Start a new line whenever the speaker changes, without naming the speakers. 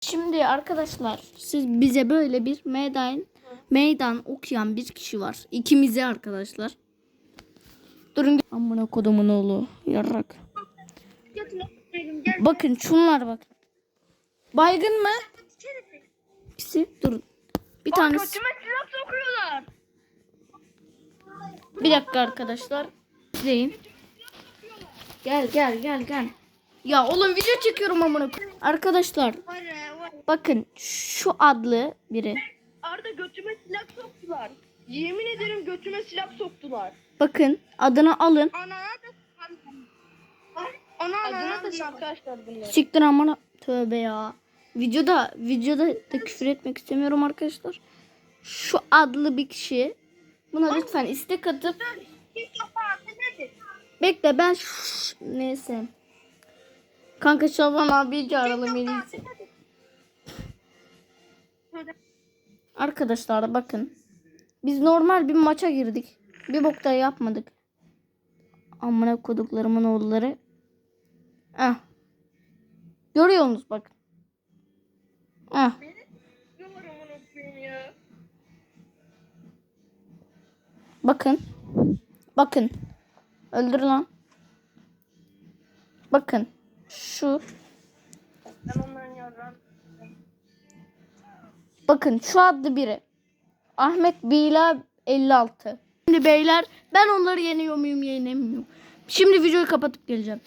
Şimdi arkadaşlar siz bize böyle bir meydan meydan okuyan bir kişi var. İkimize arkadaşlar. Durun. Amına kodumun oğlu. Yarrak. Bakın şunlar bak. Baygın mı? İkisi durun. Bir tanesi. Bir dakika arkadaşlar. İzleyin. Gel gel gel gel. Ya oğlum video çekiyorum amına koyayım. Arkadaşlar
var.
bakın şu adlı biri.
Arda götüme silah soktular. Yemin ederim götüme silah soktular.
Bakın adını alın.
Ana da Ana da arkadaşlar bunlar.
Siktir amına. Tövbe ya. Videoda videoda da küfür etmek istemiyorum arkadaşlar. Şu adlı bir kişi. Buna lütfen istek atıp bekle ben Şşş, neyse. Kanka Şaban abi çağıralım iyisi. Arkadaşlar bakın. Biz normal bir maça girdik. Bir bok da yapmadık. Amına koduklarımın oğulları. Ah. Görüyorsunuz bakın. Ah. Bakın. Bakın. Öldür lan. Bakın. Şu. Bakın şu adlı biri. Ahmet Bila 56. Şimdi beyler ben onları yeniyor muyum yenemiyor muyum? Şimdi videoyu kapatıp geleceğim.